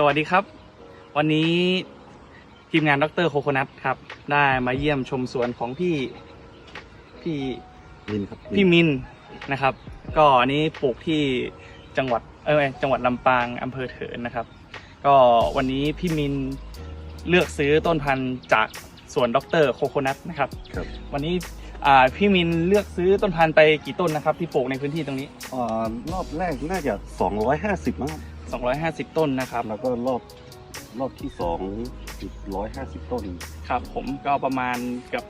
สวัสดีครับ วันนี้ทีมงานดรโคโคนัทครับ ได้มาเยี่ยมชมสวนของพี่พี่มินครับพี่มินนะครับ ก็อันนี้ปลูกที่จังหวัดเออจังหวัดลำปางอำเภอเถินนะครับ ก็วันนี้พี่มินเลือกซื้อต้นพันธุ์จาก สวนดรโคโคนัทนะครับครับ วันนี้อ่าพี่มินเลือกซื้อต้นพันธุ์ไปกี่ต้นนะครับ ที่ปลูกในพื้นที่ตรงนี้อ่ารอบแรกน่าจะ 250มั้งครับ250 ต้นนะครับ แล้วก็รอบรอบที่สอง150ต้น ครับผมก็ประมาณเกือบ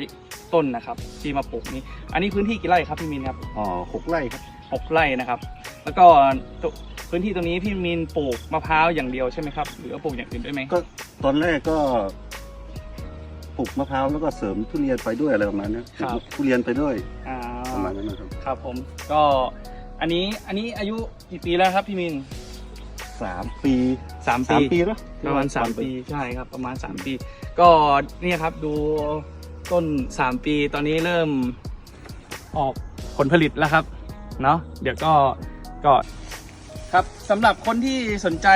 400 ต้นนะครับ ที่มาปลูกนี้ อันนี้พื้นที่กี่ไร่ครับพี่มินครับอ่าหกไร่ครับหกไร่นะครับ แล้วก็ตุพื้นที่ตรงนี้พี่มินปลูกมะพร้าวอย่างเดียวใช่ไหมครับ หรือว่าปลูกอย่างอื่นด้วยไหมก็ตอนแรกก็ป ลูกมะพร้าวแล้วก็เสริมทุเรียนไปด้วยอะไรประมาณนี้ปลูกทุเรียนไปด้วยอ่าประมาณนั้นนะครับครับผมก็อันนี้อันนี้อายุกี่ปีแล้วครับพี่มินสามปีสามสามปีปีเนอะประมาณสามปีใช่ครับ ประมาณสามปี ก็เนี่ยครับดูต้นสามปีตอนนี้เริ่มออกผลผลิตแล้วครับเนาะเดี๋ยวก็ก็ครับสำหรับคนที่สนใจ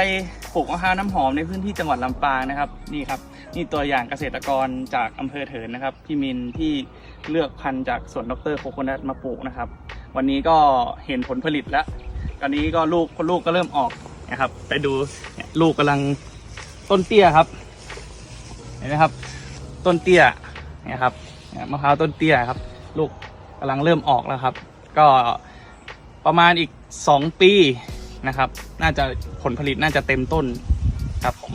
ปลูกมะพร้าวน้ำหอมในพื้นที่จังหวัดลำปางนะครับนี่ครับนี่ตัวอย่างเกษตรกรจากอำเภอเถินนะครับพี่มินที่เลือกพันธุ์จากสวนดรโคโคนัทมาปลูกนะครับ วันนี้ก็เห็นผลผลิตแล้วตอนนี้ก็ลูกลูกก็เริ่มออกนะครับ ไปดูลูกกำลังต้นเตี้ยครับเห็นไหมครับ ต้นเตี้ยนี่ยครับมะพร้าวต้นเตี้ยครับ ลูกกำลังเริ่มออกแล้วครับ ก็ประมาณอีกสองปี นะครับ น่าจะผลผลิตน่าจะเต็มต้นครับผม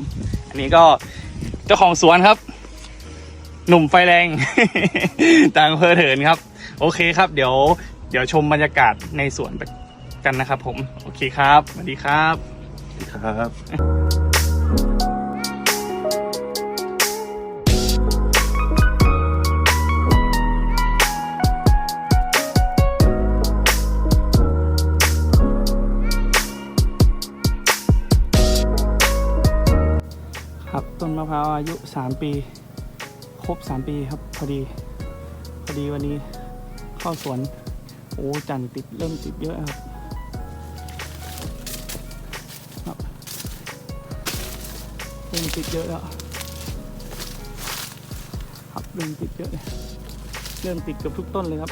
อันนี้ก็เจ้าของสวนครับ หนุ่มไฟแรงจางเพอเถินครับ โอเคครับ เดี๋ยว เดี๋ยวชมบรรยากาศในสวนกันนะครับ ผม โอเคครับสวัสดีครับครับ ครับต้นมะพร้าวอายุสามปี ครบสามปีครับ พอดี พอดีวันนี้เข้าสวน โอ้จันติดเริ่มติดเยอะครับครับเริ่มติดเยอะแล้วครับเริ่มติดเยอะเลยเริ่มติดเกือบทุกต้นเลยครับ